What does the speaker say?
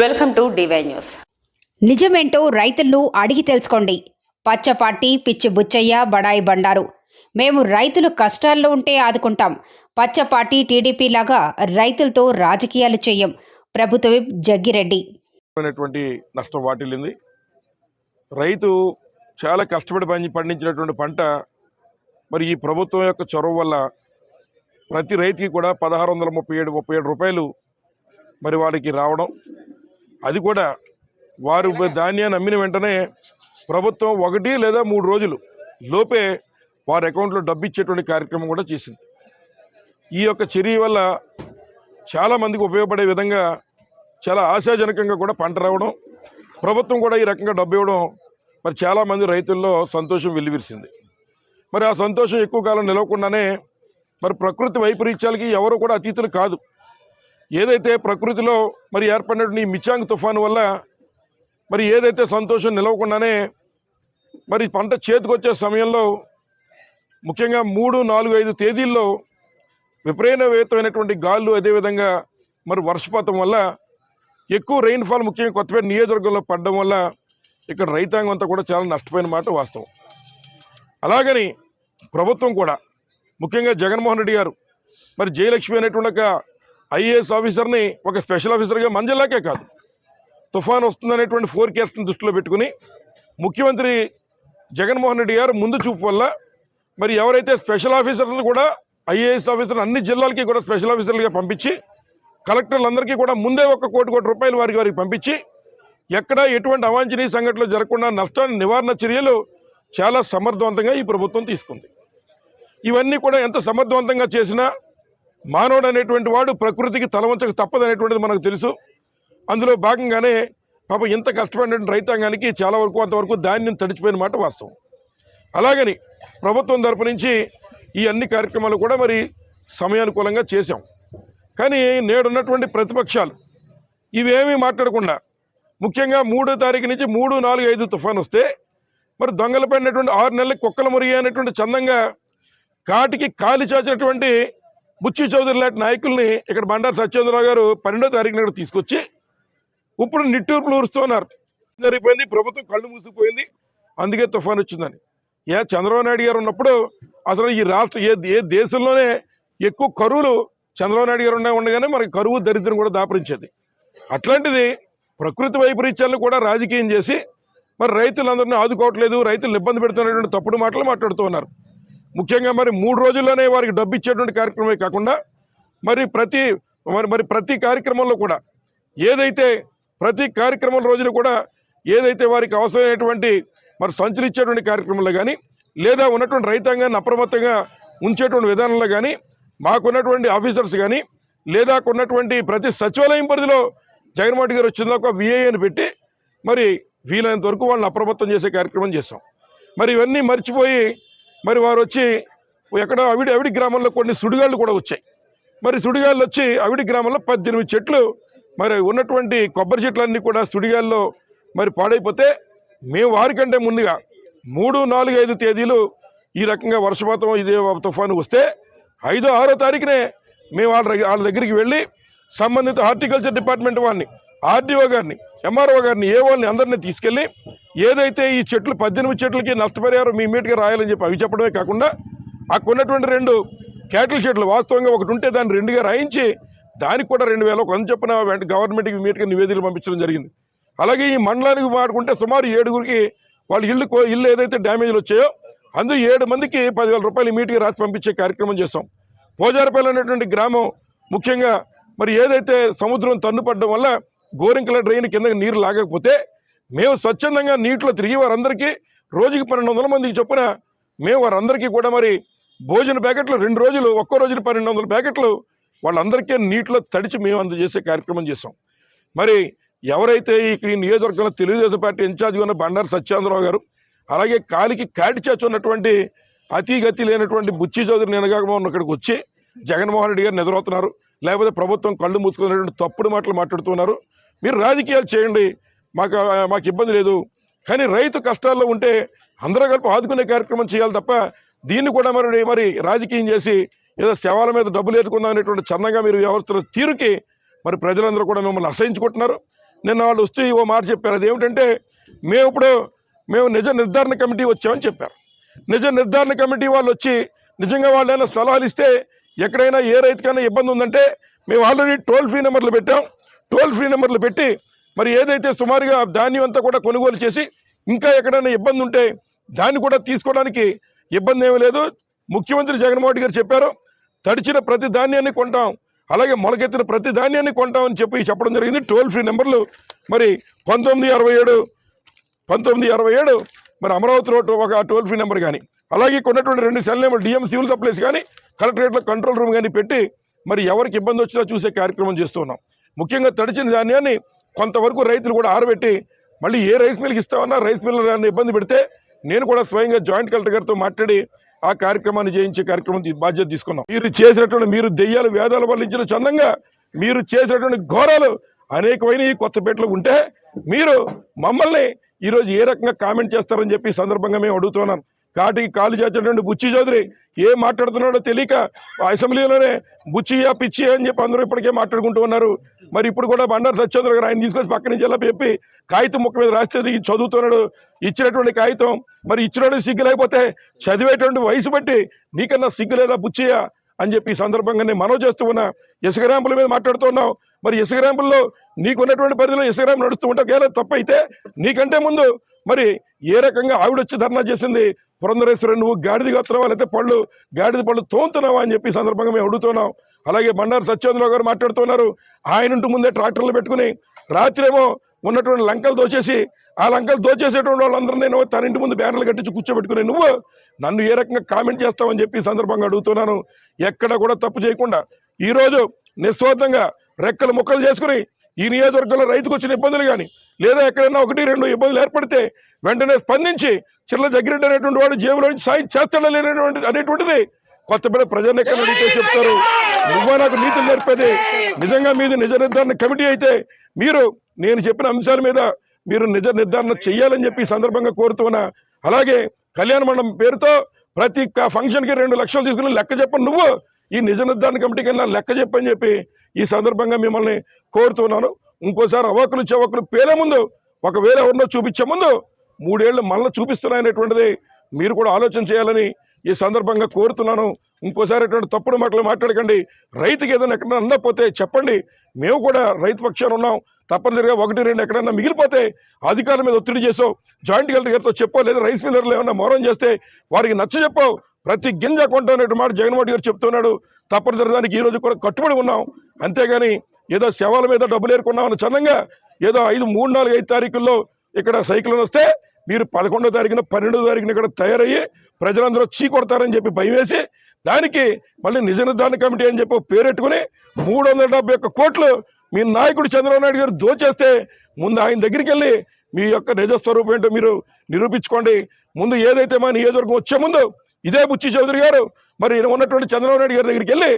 Welcome to DY news. నిజమేంటో రైతులను అడిగి తెలుసుకోండి. పచ్చపాటి పిచ్చి బుచ్చయ్య బడాయి బండారు. మేము రైతులు కష్టాల్లో ఉంటే ఆదుకుంటాం. పచ్చపాటి టీడీపీ లాగా రైతులతో రాజకీయాలు చెయ్యం ప్రభుత్వ విప్ జగ్గిరెడ్డి. అనేటువంటి నష్టం వాటిల్లింది. రైతు చాలా కష్టపడి పండి పండించినటువంటి పంట మరి ఈ ప్రభుత్వం యొక్క చొరవ వల్ల ప్రతి రైతుకి కూడా పదహారు వందల ముప్పై ఏడు ముప్పై ఏడు రూపాయలు మరి వారికి రావడం అది కూడా వారు ధాన్యాన్ని అమ్మిన వెంటనే ప్రభుత్వం ఒకటి లేదా మూడు రోజులు లోపే వారి అకౌంట్లో డబ్బు ఇచ్చేటువంటి కార్యక్రమం కూడా చేసింది. ఈ యొక్క చర్య వల్ల చాలా మందికి ఉపయోగపడే విధంగా చాలా ఆశాజనకంగా కూడా పంట రావడం ప్రభుత్వం కూడా ఈ రకంగా డబ్బు ఇవ్వడం మరి చాలామంది రైతుల్లో సంతోషం వెల్లివిరిసింది. మరి ఆ సంతోషం ఎక్కువ కాలం నిలవకుండానే మరి ప్రకృతి వైపరీత్యాలకి ఎవరు కూడా అతీతులు కాదు. ఏదైతే ప్రకృతిలో మరి ఏర్పడినటువంటి ఈ మిచాంగ్ తుఫాను వల్ల మరి ఏదైతే సంతోషం నిలవకుండానే మరి పంట చేతికొచ్చే సమయంలో ముఖ్యంగా మూడు నాలుగు ఐదు తేదీల్లో విపరీతమైనటువంటి గాళ్ళు అదేవిధంగా మరి వర్షపాతం వల్ల ఎక్కువ రెయిన్ఫాల్ ముఖ్యంగా కొత్తపేట నియోజకవర్గంలో పడడం వల్ల ఇక్కడ రైతాంగం అంతా కూడా చాలా నష్టపోయిన మాట వాస్తవం. అలాగని ప్రభుత్వం కూడా ముఖ్యంగా జగన్మోహన్ రెడ్డి గారు మరి జయలక్ష్మి అనేటువంటి ఐఏఎస్ ఆఫీసర్ని ఒక స్పెషల్ ఆఫీసర్గా మంజల్లాకే కాదు. తుఫాన్ వస్తుందనేటువంటి ఫోర్కాస్ట్ని దృష్టిలో పెట్టుకుని ముఖ్యమంత్రి జగన్మోహన్ రెడ్డి గారు ముందు చూపు వల్ల మరి ఎవరైతే స్పెషల్ ఆఫీసర్లు కూడా ఐఏఎస్ ఆఫీసర్లు అన్ని జిల్లాలకి కూడా స్పెషల్ ఆఫీసర్లుగా పంపించి కలెక్టర్లందరికీ కూడా ముందే ఒక కోటి కోటి రూపాయలు వారికి వారికి పంపించి ఎక్కడ ఎటువంటి అవాంఛనీయ సంఘటనలు జరగకుండా నష్టాన్ని నివారణ చర్యలు చాలా సమర్థవంతంగా ఈ ప్రభుత్వం తీసుకుంది. ఇవన్నీ కూడా ఎంత సమర్థవంతంగా చేసినా మానవుడు అనేటువంటి వాడు ప్రకృతికి తలవంచక తప్పదనేటువంటిది మనకు తెలుసు. అందులో భాగంగానే పాపం ఇంత కష్టపడినటువంటి రైతాంగానికి చాలా వరకు అంతవరకు ధాన్యం తడిచిపోయిన మాట వాస్తవం. అలాగని ప్రభుత్వం తరపు నుంచి ఈ అన్ని కార్యక్రమాలు కూడా మరి సమయానుకూలంగా చేశాం. కానీ నేడున్నటువంటి ప్రతిపక్షాలు ఇవేమీ మాట్లాడకుండా ముఖ్యంగా మూడో తారీఖు నుంచి మూడు నాలుగు ఐదు తుఫాన్ వస్తే మరి దొంగలపడినటువంటి ఆరు నెలల కుక్కల మురిగి అనేటువంటి చందంగా కాటికి కాలి చాచినటువంటి బుచ్చి చౌదరి లాంటి నాయకుల్ని ఇక్కడ బండారు సత్యేంద్రరావు గారు పన్నెండో తారీఖున ఇక్కడ తీసుకొచ్చి ఇప్పుడు నిట్టూర్పులు ఊరుస్తున్నారు. జరిగిపోయింది ప్రభుత్వం కళ్ళు మూసిపోయింది అందుకే తుఫాన్ వచ్చిందని. ఏ చంద్రబాబు నాయుడు గారు ఉన్నప్పుడు అసలు ఈ రాష్ట్ర ఏ ఏ దేశంలోనే ఎక్కువ కరువులు చంద్రబాబు నాయుడు గారు ఉండే ఉండగానే మనకి కరువు దరిద్రం కూడా దాపరించేది. అట్లాంటిది ప్రకృతి వైపరీత్యాలను కూడా రాజకీయం చేసి మరి రైతులందరినీ ఆదుకోవట్లేదు రైతులను ఇబ్బంది పెడుతున్నటువంటి తప్పుడు మాటలు మాట్లాడుతూ ఉన్నారు. ముఖ్యంగా మరి మూడు రోజుల్లోనే వారికి డబ్బు ఇచ్చేటువంటి కార్యక్రమమే కాకుండా మరి ప్రతి మరి మరి ప్రతి కార్యక్రమంలో కూడా ఏదైతే ప్రతి కార్యక్రమం రోజున కూడా ఏదైతే వారికి అవసరమైనటువంటి మరి సంచులు ఇచ్చేటువంటి కార్యక్రమంలో కానీ లేదా ఉన్నటువంటి రైతాంగాన్ని అప్రమత్తంగా ఉంచేటువంటి విధానంలో కానీ మాకున్నటువంటి ఆఫీసర్స్ కానీ లేదా ఉన్నటువంటి ప్రతి సచివాలయం పరిధిలో జగన్మోహన్ గారు వచ్చిన ఒక విఏఏని పెట్టి మరి వీలైనంత వరకు వాళ్ళని అప్రమత్తం చేసే కార్యక్రమం చేస్తాం. మరి ఇవన్నీ మర్చిపోయి మరి వారు వచ్చి ఎక్కడో అవిడి అవిడి గ్రామంలో కొన్ని సుడిగాళ్ళు కూడా వచ్చాయి. మరి సుడిగాళ్ళు వచ్చి అవిడి గ్రామంలో పద్దెనిమిది చెట్లు మరి ఉన్నటువంటి కొబ్బరి చెట్లన్నీ కూడా సుడిగాల్లో మరి పాడైపోతే మేము వారికంటే ముందుగా మూడు నాలుగు ఐదు తేదీలు ఈ రకంగా వర్షపాతం ఇదే తుఫాను వస్తే ఐదో ఆరో తారీఖునే మేము వాళ్ళ వాళ్ళ దగ్గరికి వెళ్ళి సంబంధిత హార్టికల్చర్ డిపార్ట్మెంట్ వారిని ఆర్డీఓ గారిని ఎంఆర్ఓ గారిని ఏ వాళ్ళని అందరినీ తీసుకెళ్ళి ఏదైతే ఈ చెట్లు పద్దెనిమిది చెట్లకి నష్టపరిహారం మీ రాయాలని చెప్పి అవి చెప్పడమే కాకుండా అక్కడ ఉన్నటువంటి రెండు క్యాటిల్ షెడ్లు వాస్తవంగా ఒకటి ఉంటే దాన్ని రెండుగా రాయించి దానికి కూడా రెండు వేల కొంత చెప్పిన వెంట గవర్నమెంట్కి ఇమీడియట్గా నివేదికలు పంపించడం జరిగింది. అలాగే ఈ మండలానికి మాడుకుంటే సుమారు ఏడుగురికి వాళ్ళ ఇల్లు కో- ఇల్లు ఏదైతే డ్యామేజ్లు వచ్చాయో అందులో ఏడు మందికి పదివేల రూపాయలు ఇమీడియట్గా రాసి పంపించే కార్యక్రమం చేస్తాం పోజారపల్లి అనేటువంటి గ్రామం ముఖ్యంగా మరి ఏదైతే సముద్రం తన్నుపడడం వల్ల గోరింకల డ్రైన్ కిందకి నీరు లాగకపోతే మేము స్వచ్ఛందంగా నీటిలో తిరిగి వారందరికీ రోజుకి పన్నెండు వందల మందికి చొప్పున మేము వారందరికీ కూడా మరి భోజన ప్యాకెట్లు రెండు రోజులు ఒక్కో రోజున పన్నెండు వందల ప్యాకెట్లు వాళ్ళందరికీ నీటిలో తడిచి మేము అందజేసే కార్యక్రమం చేస్తాం మరి ఎవరైతే ఈ నియోజకవర్గంలో తెలుగుదేశం పార్టీ ఇన్ఛార్జ్ ఉన్న బండారు సత్యేంద్రరావు గారు అలాగే కాలికి కాటి చేసి ఉన్నటువంటి లేనటువంటి బుచ్చి చౌదరి నినగామోహన్ ఇక్కడికి వచ్చి జగన్మోహన్ రెడ్డి గారు నిద్రవుతున్నారు లేకపోతే ప్రభుత్వం కళ్ళు మూసుకున్నటువంటి తప్పుడు మాటలు మాట్లాడుతున్నారు. మీరు రాజకీయాలు చేయండి. మాకు మాకు ఇబ్బంది లేదు. కానీ రైతు కష్టాల్లో ఉంటే అందరూ కలిపి ఆదుకునే కార్యక్రమం చేయాలి తప్ప దీన్ని కూడా మరి మరి రాజకీయం చేసి ఏదో శవాల మీద డబ్బులు ఎత్తుకుందాం అనేటువంటి చందంగా మీరు వ్యవహరిస్తున్న తీరుకి మరి ప్రజలందరూ కూడా మిమ్మల్ని అసహించుకుంటున్నారు. నిన్న వాళ్ళు వస్తే ఓ మాట చెప్పారు. అదేమిటంటే మేము ఇప్పుడు మేము నిజ నిర్ధారణ కమిటీ వచ్చామని చెప్పారు. నిజ నిర్ధారణ కమిటీ వాళ్ళు వచ్చి నిజంగా వాళ్ళైనా సలహాలు ఇస్తే ఎక్కడైనా ఏ రైతుకైనా ఇబ్బంది ఉందంటే మేము ఆల్రెడీ టోల్ ఫ్రీ నెంబర్లు పెట్టాం. టోల్ ఫ్రీ నెంబర్లు పెట్టి మరి ఏదైతే సుమారుగా ధాన్యం అంతా కూడా కొనుగోలు చేసి ఇంకా ఎక్కడైనా ఇబ్బంది ఉంటే దాన్ని కూడా తీసుకోవడానికి ఇబ్బంది ఏమీ లేదు. ముఖ్యమంత్రి జగన్మోహన్ గారు చెప్పారు తడిచిన ప్రతి ధాన్యాన్ని కొంటాం అలాగే మొలకెత్తిన ప్రతి ధాన్యాన్ని కొంటామని చెప్పి చెప్పడం జరిగింది. టోల్ ఫ్రీ నెంబర్లు మరి పంతొమ్మిది అరవై ఏడు పంతొమ్మిది అరవై ఏడు మరి అమరావతి రోడ్ ఒక టోల్ ఫ్రీ నెంబర్ కానీ అలాగే కొన్నటువంటి రెండు cell number DM civil supplies కానీ కలెక్టరేట్లో కంట్రోల్ రూమ్ కానీ పెట్టి మరి ఎవరికి ఇబ్బంది వచ్చినా చూసే కార్యక్రమం చేస్తున్నాం ముఖ్యంగా తడిచిన ధాన్యాన్ని కొంతవరకు రైతులు కూడా ఆరబెట్టి మళ్ళీ ఏ రైస్ మిల్కి ఇస్తామన్నా రైస్ మిల్ ఇబ్బంది పెడితే నేను కూడా స్వయంగా జాయింట్ కలెక్టర్ గారితో మాట్లాడి ఆ కార్యక్రమాన్ని చేయించే కార్యక్రమం బాధ్యత తీసుకున్నాం. మీరు చేసినటువంటి మీరు దెయ్యాలు వేదాలు వల్లించిన చందంగా మీరు చేసినటువంటి ఘోరాలు అనేకమైన ఈ కొత్తపేటలో ఉంటే మీరు మమ్మల్ని ఈరోజు ఏ రకంగా కామెంట్ చేస్తారని చెప్పి సందర్భంగా మేము అడుగుతున్నాం. కాటికి కాలు చేసినటువంటి బుచ్చి చౌదరి ఏం మాట్లాడుతున్నాడో తెలియక ఆ అసెంబ్లీలోనే బుచ్చియా పిచ్చి అని చెప్పి అందరూ ఇప్పటికే మాట్లాడుకుంటూ ఉన్నారు. మరి ఇప్పుడు కూడా బండారు సత్యేంద్ర గారు ఆయన తీసుకొచ్చి పక్క నుంచి ఎలా చెప్పి కాగితం ముక్క మీద రాస్తే చదువుతున్నాడు. ఇచ్చినటువంటి కాగితం మరి ఇచ్చినటువంటి సిగ్గు లేకపోతే చదివేటువంటి వయసు బట్టి నీకన్నా సిగ్గు లేదా బుచ్చియా అని చెప్పి ఈ సందర్భంగా నేను మనవి చేస్తూ ఉన్నా. ఇసుక ర్యాంపుల మీద మాట్లాడుతున్నావు మరి ఇసుక ర్యాంపుల్లో నీకున్నటువంటి పరిధిలో ఇసుక ర్యాంపు నడుస్తూ ఉంటావు. కేవలం తప్పైతే నీకంటే ముందు మరి ఏ రకంగా ఆవిడ వచ్చి ధర్నా చేసింది? పురంధరేశ్వరి నువ్వు గాడిది కత్తున్నావా లేకపోతే పళ్ళు గాడిద పళ్ళు తోముతున్నావా అని చెప్పి సందర్భంగా మేము అడుగుతున్నాం. అలాగే బండారు సత్యేంద్రరావు గారు మాట్లాడుతున్నారు. ఆయన ఇంటి ముందే ట్రాక్టర్లు పెట్టుకుని రాత్రేమో ఉన్నటువంటి లంకలు దోచేసి ఆ లంకలు దోచేసేటువంటి వాళ్ళందరినీ నువ్వు తన ఇంటి ముందు బ్యానర్లు కట్టించి కూర్చోబెట్టుకుని నువ్వు నన్ను ఏ రకంగా కామెంట్ చేస్తావని చెప్పి సందర్భంగా అడుగుతున్నాను. ఎక్కడ కూడా తప్పు చేయకుండా ఈరోజు నిస్వార్థంగా రెక్కలు ముక్కలు చేసుకుని ఈ నియోజకవర్గంలో రైతుకు వచ్చిన ఇబ్బందులు కానీ లేదా ఎక్కడైనా ఒకటి రెండు ఇబ్బందులు ఏర్పడితే వెంటనే స్పందించి చిల్ల జగ్గిరెడ్డి అనేటువంటి వాడు జేబులో నుంచి సాయం చేస్తాడా లేనటువంటి అనేటువంటిది కొత్తపేట ప్రజలను ఎక్కడ అడిగితే చెప్తారు. నువ్వే నాకు నీతులు నేర్పేది? నిజంగా మీది నిజ నిర్ధారణ కమిటీ అయితే మీరు నేను చెప్పిన అంశాల మీద మీరు నిజ నిర్ధారణ చేయాలని చెప్పి సందర్భంగా కోరుతున్నా. అలాగే కళ్యాణ మండపం పేరుతో ప్రతి ఫంక్షన్కి రెండు లక్షలు తీసుకుని లెక్క చెప్పను నువ్వు ఈ నిజ నిర్ధారణ కమిటీకి వెళ్ళినా లెక్క చెప్పని చెప్పి ఈ సందర్భంగా మిమ్మల్ని కోరుతున్నాను. ఇంకోసారి అవాకులు చవకులు పేలే ముందు ఒకవేళ ఎవరినో చూపించే ముందు మూడేళ్ళు మళ్ళీ చూపిస్తున్నాయనేటువంటిది మీరు కూడా ఆలోచన చేయాలని ఈ సందర్భంగా కోరుతున్నాను. ఇంకోసారి అటువంటి తప్పుడు మాటలు మాట్లాడకండి. రైతుకి ఏదైనా ఎక్కడైనా అందకపోతే చెప్పండి. మేము కూడా రైతు పక్షాన ఉన్నాం. తప్పనిసరిగా ఒకటి రెండు ఎక్కడైనా మిగిలిపోతే అధికారుల మీద ఒత్తిడి చేసావు జాయింట్ కలెక్టర్ గారితో చెప్పో లేదా రైస్ మిల్లర్లు ఏమైనా మోరం చేస్తే వారికి నచ్చ చెప్పావు ప్రతి గింజ కొంటున్నట్టు మాట జగన్మోహన్ గారు చెప్తున్నాడు. తప్పనిసరి దానికి ఈ రోజు కూడా కట్టుబడి ఉన్నాం. అంతేగాని ఏదో శవాల మీద డబ్బులు ఏరుకున్నామని చందంగా ఏదో ఐదు మూడు నాలుగు ఐదు తారీఖుల్లో ఇక్కడ సైకిల్ వస్తే మీరు పదకొండో తారీఖున పన్నెండో తారీఖున ఇక్కడ తయారయ్యి ప్రజలందరూ చీ కొడతారని చెప్పి భయం వేసి దానికి మళ్ళీ నిజ నిర్ధారణ కమిటీ అని చెప్పి పేరెట్టుకుని మూడు వందల డెబ్బై ఒక్క కోట్లు మీ నాయకుడు చంద్రబాబు నాయుడు గారు దోచేస్తే ముందు ఆయన దగ్గరికి వెళ్ళి మీ యొక్క నిజస్వరూపం ఏంటో మీరు నిరూపించుకోండి. ముందు ఏదైతే మా నియోజకవర్గం వచ్చే ముందు ఇదే బుచ్చి చౌదరి గారు మరి ఈయన ఉన్నటువంటి చంద్రబాబు నాయుడు గారి దగ్గరికి వెళ్ళి